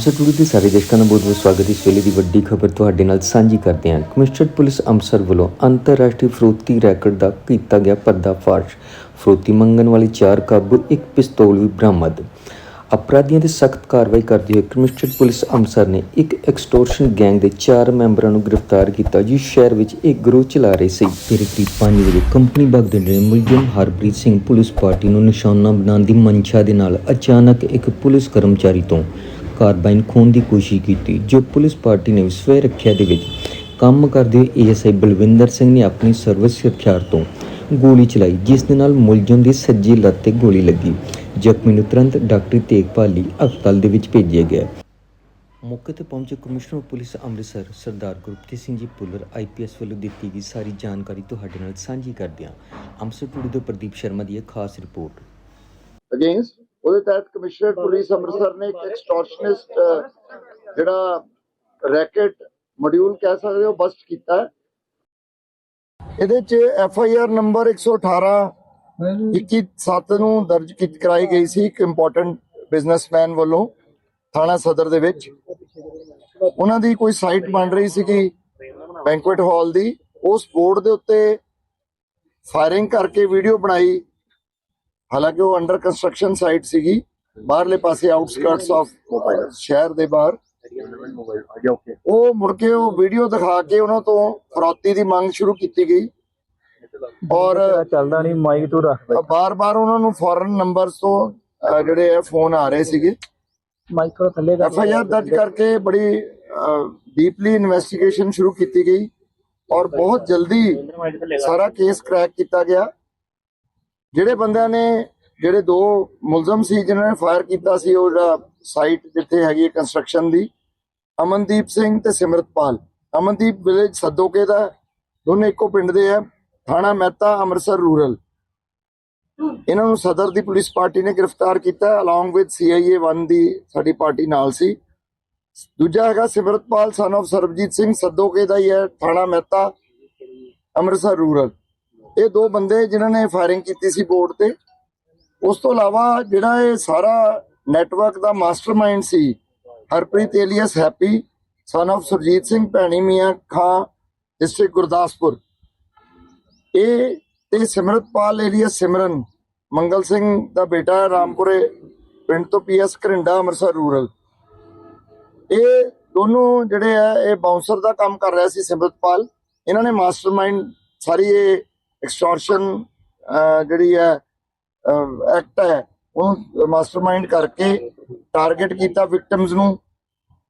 Amritsar today ਦੇ ਸਾਰੇ ਦਰਸ਼ਕਾਂ ਦਾ ਬਹੁਤ ਬਹੁਤ ਸਵਾਗਤ ਹੈ। ਇਸ ਵੇਲੇ ਦੀ ਵੱਡੀ ਖਬਰ ਤੁਹਾਡੇ ਨਾਲ ਸਾਂਝੀ ਕਰਦੇ ਹਾਂ। ਕਮਿਸ਼ਨਰ ਪੁਲਿਸ ਅੰਮ੍ਰਿਤਸਰ ਵੱਲੋਂ ਅੰਤਰਰਾਸ਼ਟਰੀ ਫਰੋਤੀ ਰੈਕਟ ਦਾ ਕੀਤਾ ਗਿਆ ਪਰਦਾਫਾਸ਼। ਫਰੋਤੀ ਮੰਗਣ ਵਾਲੇ ਚਾਰ ਕਾਬੂ, ਇੱਕ ਪਿਸਤੌਲ ਵੀ ਬਰਾਮਦ। ਅਪਰਾਧੀਆਂ ਤੇ ਸਖਤ ਕਾਰਵਾਈ ਕਰਦੇ ਹੋਏ ਕਮਿਸ਼ਨਰ ਪੁਲਿਸ ਅੰਮ੍ਰਿਤਸਰ ਨੇ ਇੱਕ ਐਕਸਟੋਰਸ਼ਨ ਗੈਂਗ ਦੇ ਚਾਰ ਮੈਂਬਰਾਂ ਨੂੰ ਗ੍ਰਿਫਤਾਰ ਕੀਤਾ, ਜੋ ਸ਼ਹਿਰ ਵਿੱਚ ਇੱਕ ਗਰੋਹ ਚਲਾ ਰਹੇ ਸੀ। ਫਿਰ ਕਰੀਬ 5 ਵਜੇ ਕੰਪਨੀ ਬਾਗ ਦੇ ਮੁਲਜ਼ਮ ਹਰਪ੍ਰੀਤ ਸਿੰਘ ਪੁਲਿਸ ਪਾਰਟੀ ਨੂੰ ਨਿਸ਼ਾਨਾ ਬਣਾਉਣ ਦੀ ਮਨਸ਼ਾ ਦੇ ਨਾਲ ਅਚਾਨਕ ਇੱਕ ਪੁਲਿਸ ਕਰਮਚਾਰੀ ਤੋਂ ਕਾਰਬਾਈਨ ਖੋਣ ਦੀ ਕੋਸ਼ਿਸ਼ ਕੀਤੀ, ਜੋ ਪੁਲਿਸ ਪਾਰਟੀ ਨੇ ਸਵੈ ਰੱਖਿਆ ਦੇ ਵਿੱਚ ਕੰਮ ਕਰਦੇ ਏਐਸਆਈ ਬਲਵਿੰਦਰ ਸਿੰਘ ਨੇ ਆਪਣੀ ਸਰਵਿਸ ਹਥਿਆਰ ਤੋਂ ਗੋਲੀ ਚਲਾਈ, ਜਿਸ ਦੇ ਨਾਲ ਮੁਲਜ਼ਮ ਦੀ ਸੱਜੀ ਲੱਤ ਤੇ ਗੋਲੀ ਲੱਗੀ। ਜ਼ਖਮੀ ਨੂੰ ਤੁਰੰਤ ਡਾਕਟਰੀ ਦੇਖਭਾਲ ਲਈ ਹਸਪਤਾਲ ਦੇ ਵਿੱਚ ਭੇਜਿਆ ਗਿਆ। ਮੌਕੇ ਤੇ ਪਹੁੰਚੇ commissioner police Amritsar, Sardar Gurpreet Singh ji Bhullar IPS ਵੱਲੋਂ ਦਿੱਤੀ ਗਈ ਸਾਰੀ ਜਾਣਕਾਰੀ ਤੁਹਾਡੇ ਨਾਲ ਸਾਂਝੀ ਕਰਦੇ ਹਾਂ ਅੰਮ੍ਰਿਤਸਰ ਟੂਡੇ ਤੋਂ ਪ੍ਰਦੀਪ ਸ਼ਰਮਾ ਦੀ ਇਹ ਖਾਸ ਰਿਪੋਰਟ। ਅਗੇਂਸਟ ਉਹਦੇ ਤਹਿਤ ਕਮਿਸ਼ਨਰ ਪੁਲਿਸ ਅੰਮ੍ਰਿਤਸਰ ਨੇ ਇੱਕ ਐਕਸਟੋਰਸ਼ਨਿਸਟ ਜਿਹੜਾ ਰੈਕਟ ਮੋਡਿਊਲ ਕਹਿ ਸਕਦੇ ਹੋ ਬਸਟ ਕੀਤਾ। ਇਹਦੇ ਚ ਐਫ ਆਈ ਆਰ ਨੰਬਰ 118 27 ਨੂੰ ਦਰਜ ਕੀਤੀ ਕਰਾਈ ਗਈ ਸੀ ਇੱਕ ਇੰਪੋਰਟੈਂਟ ਬਿਜ਼ਨਸਮੈਨ ਵੱਲੋਂ ਥਾਣਾ ਸਦਰ ਦੇ ਵਿੱਚ। ਉਹਨਾਂ ਦੀ ਕੋਈ ਸਾਈਟ ਬਣ ਰਹੀ ਸੀਗੀ ਬੈਂਕੁਏਟ ਹਾਲ ਦੀ। ਉਸ ਬੋਰਡ ਦੇ ਉੱਤੇ ਫਾਇਰਿੰਗ ਕਰਕੇ ਵੀਡੀਓ ਬਣਾਈ। ਹਾਲਾਂਕਿ ਉਹ ਅੰਡਰ ਕੰਸਟਰਕਸ਼ਨ ਸਾਈਟ ਸੀਗੀ। ਬਾਹਰਲੇ ਪਾਸੇ ਆਊਟਸਕਰਟਸ ਆਫ ਸ਼ਹਿਰ ਦੇ ਬਾਹਰ। ਉਹ ਮੁੜ ਕੇ ਉਹ ਵੀਡੀਓ ਦਿਖਾ ਕੇ ਉਹਨਾਂ ਤੋਂ ਫਰੌਤੀ ਦੀ ਮੰਗ ਸ਼ੁਰੂ ਕੀਤੀ ਗਈ। ਔਰ ਚੱਲਦਾ ਨਹੀਂ ਮਾਈਕ ਤੂੰ ਰੱਖ। ਬਾਰ-ਬਾਰ ਉਹਨਾਂ ਨੂੰ ਫੋਰਨ ਨੰਬਰਸ ਤੋਂ ਜਿਹੜੇ ਆ ਫੋਨ ਆ ਰਹੇ ਸੀਗੇ। ਮਾਈਕ ਥੋੜਾ ਥੱਲੇ ਕਰ। ਐਫ ਆਈ ਆਰ ਦਰਜ ਕਰਕੇ ਬੜੀ ਡੀਪਲੀ ਇਨਵੈਸਟੀਗੇਸ਼ਨ ਸ਼ੁਰੂ ਕੀਤੀ ਗਈ। ਔਰ ਬਹੁਤ ਜਲਦੀ ਸਾਰਾ ਕੇਸ ਕ੍ਰੈਕ ਕੀਤਾ ਗਿਆ। ਜਿਹੜੇ ਬੰਦਿਆਂ ਨੇ, ਜਿਹੜੇ ਦੋ ਮੁਲਜ਼ਮ ਸੀ ਜਿਨ੍ਹਾਂ ਨੇ ਫਾਇਰ ਕੀਤਾ ਸੀ, ਉਹ ਜਿਹੜਾ ਸਾਈਟ ਜਿੱਥੇ ਹੈਗੀ ਹੈ ਕੰਸਟਰਕਸ਼ਨ ਦੀ, ਅਮਨਦੀਪ ਸਿੰਘ ਤੇ ਸਿਮਰਤਪਾਲ ਅਮਨਦੀਪ ਵਿਲੇਜ ਸੱਦੋਕੇ ਦਾ ਦੋਨੇ ਇੱਕੋ ਪਿੰਡ ਦੇ ਆ ਥਾਣਾ ਮਹਿਤਾ, ਅੰਮ੍ਰਿਤਸਰ ਰੂਰਲ ਇਹਨਾਂ ਨੂੰ ਸਦਰ ਦੀ ਪੁਲਿਸ ਪਾਰਟੀ ਨੇ ਗ੍ਰਿਫਤਾਰ ਕੀਤਾ ਅਲੋਂਗ ਵਿਦ ਸੀਆਈਏ 1 ਦੀ ਸਾਡੀ ਪਾਰਟੀ ਨਾਲ ਸੀ। ਦੂਜਾ ਹੈਗਾ ਸਿਮਰਤਪਾਲ ਸਨ of ਸਰਬਜੀਤ ਸਿੰਘ ਸੱਦੋਕੇ ਦਾ ਹੀ ਹੈ, ਥਾਣਾ ਮਹਿਤਾ, ਅੰਮ੍ਰਿਤਸਰ ਰੂਰਲ ਇਹ ਦੋ ਬੰਦੇ ਜਿਨ੍ਹਾਂ ਨੇ ਫਾਇਰਿੰਗ ਕੀਤੀ ਸੀ ਬੋਰਡ ਤੇ। ਉਸ ਤੋਂ ਇਲਾਵਾ ਜਿਹੜਾ ਇਹ ਸਾਰਾ ਨੈਟਵਰਕ ਦਾ mastermind C, Harpreet alias Happy son of Surjit Singh, Bhaini Mian Khan district Gurdaspur. ਇਹ ਤੇ ਸਿਮਰਤਪਾਲ ਏਲੀਅਸ ਸਿਮਰਨ, ਮੰਗਲ ਸਿੰਘ ਦਾ ਬੇਟਾ ਰਾਮਪੁਰੇ, ਪਿੰਡ ਤੋਂ ਪੀਐਸ ਘਰਿੰਡਾ, ਅੰਮ੍ਰਿਤਸਰ ਰੂਰਲ। ਇਹ ਦੋਨੋਂ ਜਿਹੜੇ ਆ ਇਹ ਬਾਉਂਸਰ ਦਾ ਕੰਮ ਕਰ ਰਿਹਾ ਸੀ ਸਿਮਰਤਪਾਲ ਇਹਨਾਂ ਨੇ ਮਾਸਟਰਮਾਈਂਡ ਸਾਰੀ ਇਹ ਐਕਸਟੋਰਸ਼ਨ ਜਿਹੜੀ ਹੈ ਐਕਟ ਹੈ ਉਹ ਮਾਸਟਰਮਾਈਂਡ ਕਰਕੇ ਟਾਰਗੇਟ ਕੀਤਾ ਵਿਕਟਮਸ ਨੂੰ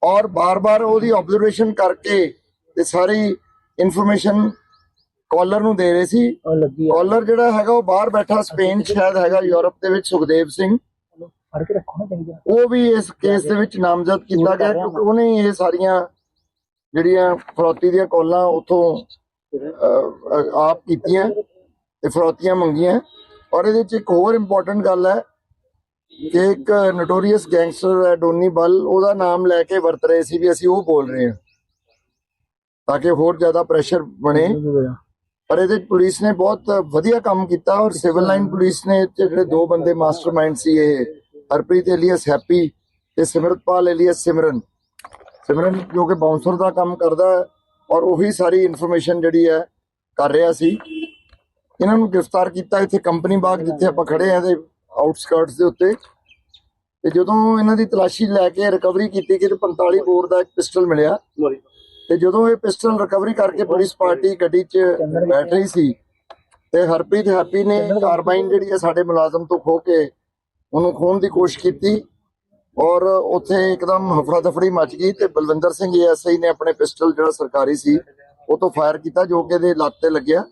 ਔਰ ਬਾਰ-ਬਾਰ ਉਹਦੀ ਆਬਜ਼ਰਵੇਸ਼ਨ ਕਰਕੇ ਤੇ ਸਾਰੀ ਇਨਫੋਰਮੇਸ਼ਨ ਕਾਲਰ ਨੂੰ ਦੇ ਰਹੇ ਸੀ। ਕਾਲਰ ਜਿਹੜਾ ਹੈਗਾ ਉਹ ਬਾਹਰ ਬੈਠਾ ਸਪੇਨ ਸ਼ਾਇਦ ਹੈਗਾ ਯੂਰਪ ਦੇ ਵਿੱਚ ਸੁਖਦੇਵ ਸਿੰਘ। ਫੜ ਕੇ ਰੱਖੋ ਨਾ ਚੰਗੀ ਉਹ ਵੀ ਇਸ ਕੇਸ ਦੇ ਵਿੱਚ ਨਾਮਜ਼ਦ ਕੀਤਾ ਗਿਆ ਕਿਉਂਕਿ ਉਹਨੇ ਇਹ ਸਾਰੀਆਂ ਜਿਹੜੀਆਂ ਫਰੌਤੀ ਦੀਆਂ ਕਾਲਾਂ ਉਥੋਂ ਆਪ ਕੀਤੀਆਂ ਤੇ ਫਰੌਤੀਆਂ ਮੰਗੀਆਂ। ਔਰ ਇਹਦੇ ਵਿੱਚ ਇੱਕ ਹੋਰ ਇੰਪੋਰਟੈਂਟ ਗੱਲ ਹੈ ਕਿ ਇੱਕ ਨੋਟੋਰੀਅਸ ਗੈਂਗਸਟਰ ਹੈ, ਡੋਨੀ ਬਲ। ਉਹਦਾ ਨਾਮ ਲੈ ਕੇ ਵਰਤ ਰਹੇ ਸੀ ਵੀ ਅਸੀਂ ਉਹ ਬੋਲ ਰਹੇ ਹਾਂ, ਤਾਂ ਕਿ ਹੋਰ ਜ਼ਿਆਦਾ ਪ੍ਰੈਸ਼ਰ ਬਣੇ। ਪਰ ਇਹਦੇ ਪੁਲਿਸ ਨੇ ਬਹੁਤ ਵਧੀਆ ਕੰਮ ਕੀਤਾ ਔਰ ਸਿਵਲ ਲਾਈਨ ਪੁਲਿਸ ਨੇ ਜਿਹੜੇ ਦੋ ਬੰਦੇ ਮਾਸਟਰਮਾਈਂਡ ਸੀ, ਇਹ ਹਰਪ੍ਰੀਤ ਏਲੀਅਸ ਹੈਪੀ ਤੇ ਸਿਮਰਤਪਾਲ ਏਲੀਅਸ ਸਿਮਰਨ। ਸਿਮਰਨ ਜੋ ਕਿ ਬਾਉਂਸਰ ਦਾ ਕੰਮ ਕਰਦਾ ਹੈ। ਔਰ ਉਹੀ ਸਾਰੀ ਇਨਫੋਰਮੇਸ਼ਨ ਜਿਹੜੀ ਹੈ ਕਰ ਰਿਹਾ ਸੀ। ਇਹਨਾਂ ਨੂੰ ਗ੍ਰਿਫਤਾਰ ਕੀਤਾ ਇੱਥੇ ਕੰਪਨੀ ਬਾਗ ਜਿੱਥੇ ਆਪਾਂ ਖੜੇ ਆ ਇਹਦੇ ਆਊਟਸਕਰਟਸ ਦੇ ਉੱਤੇ। ਤੇ ਜਦੋਂ ਇਹਨਾਂ ਦੀ ਤਲਾਸ਼ੀ ਲੈ ਕੇ ਰਿਕਵਰੀ ਕੀਤੀ ਕਿ 45 ਬੋਰ ਦਾ ਇੱਕ ਪਿਸਟਲ ਮਿਲਿਆ। ਤੇ ਜਦੋਂ ਇਹ ਪਿਸਟਲ ਰਿਕਵਰੀ ਕਰਕੇ ਪੁਲਿਸ ਪਾਰਟੀ ਗੱਡੀ 'ਚ ਬੈਠ ਰਹੀ ਸੀ ਤੇ ਹਰਪ੍ਰੀਤ ਹੈਪੀ ਨੇ ਕਾਰਬਾਈਨ ਜਿਹੜੀ ਹੈ ਸਾਡੇ ਮੁਲਾਜ਼ਮ ਤੋਂ ਖੋ ਕੇ ਉਹਨੂੰ ਖੋਣ ਦੀ ਕੋਸ਼ਿਸ਼ ਕੀਤੀ। ਔਰ ਉੱਥੇ ਇੱਕਦਮ ਹਫੜਾ ਦਫੜੀ ਮਚ ਗਈ ਤੇ ਬਲਵਿੰਦਰ ਸਿੰਘ ਐਸਆਈ ਨੇ ਆਪਣੇ ਪਿਸਟਲ ਜਿਹੜਾ ਸਰਕਾਰੀ ਸੀ, ਉਹ ਤੋਂ ਫਾਇਰ ਕੀਤਾ ਜੋ ਕਿ ਇਹਦੇ ਲੱਤ ਤੇ ਲੱਗਿਆ।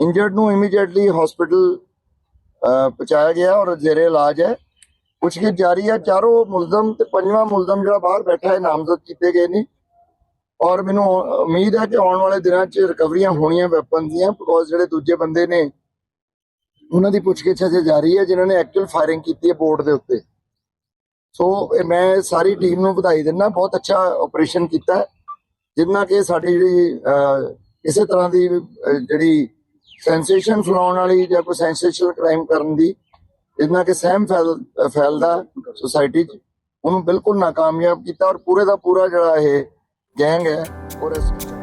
ਇੰਜਰਡ ਨੂੰ ਇਮੀਡੀਏਟਲੀ ਹਸਪੀਟਲ ਪਹੁੰਚਾਇਆ ਗਿਆ ਔਰ ਜ਼ੇਰੇ ਇਲਾਜ ਹੈ। ਪੁੱਛਗਿੱਛ ਜਾਰੀ ਹੈ। ਚਾਰੋਂ ਮੁਲਜ਼ਮ ਤੇ ਪੰਜਵਾਂ ਮੁਲਜ਼ਮ ਜਿਹੜਾ ਬਾਹਰ ਬੈਠਾ ਹੈ, ਨਾਮਜ਼ਦ ਕੀਤੇ ਗਏ ਨੇ। ਔਰ ਮੈਨੂੰ ਉਮੀਦ ਹੈ ਕਿ ਆਉਣ ਵਾਲੇ ਦਿਨਾਂ 'ਚ ਰਿਕਵਰੀਆਂ ਹੋਣੀਆਂ ਵੈਪਨ ਦੀਆਂ ਬਿਕੋਜ਼ ਜਿਹੜੇ ਦੂਜੇ ਬੰਦੇ ਨੇ, ਉਹਨਾਂ ਦੀ ਪੁੱਛਗਿੱਛ ਅਜੇ ਜਾਰੀ ਹੈ, ਜਿਨ੍ਹਾਂ ਨੇ ਐਕਚੁਅਲ ਫਾਇਰਿੰਗ ਕੀਤੀ ਹੈ ਬੋਰਡ ਦੇ ਉੱਤੇ। ਸੋ ਮੈਂ ਸਾਰੀ ਟੀਮ ਨੂੰ ਵਧਾਈ ਦਿੰਦਾ, ਬਹੁਤ ਅੱਛਾ ਆਪਰੇਸ਼ਨ ਕੀਤਾ ਜਿੰਨਾ ਕਿ ਸਾਡੀ ਜਿਹੜੀ ਕਿਸੇ ਤਰ੍ਹਾਂ ਦੀ ਜਿਹੜੀ ਸੈਂਸੇਸ਼ਨ ਫਲਾਉਣ ਵਾਲੀ ਜਾਂ ਕੋਈ ਸੈਂਸੇਸ਼ਨਲ ਕ੍ਰਾਈਮ ਕਰਨ ਦੀ, ਜਿੰਨਾ ਕਿ ਸਹਿਮ ਫੈਲ, ਫੈਲਦਾ ਸੋਸਾਇਟੀ 'ਚ, ਉਹਨੂੰ ਬਿਲਕੁਲ ਨਾਕਾਮਯਾਬ ਕੀਤਾ ਔਰ ਪੂਰੇ ਦਾ ਪੂਰਾ ਜਿਹੜਾ ਇਹ ਗੈਂਗ ਹੈ, ਉਹ ਰੈਸਕਿਊ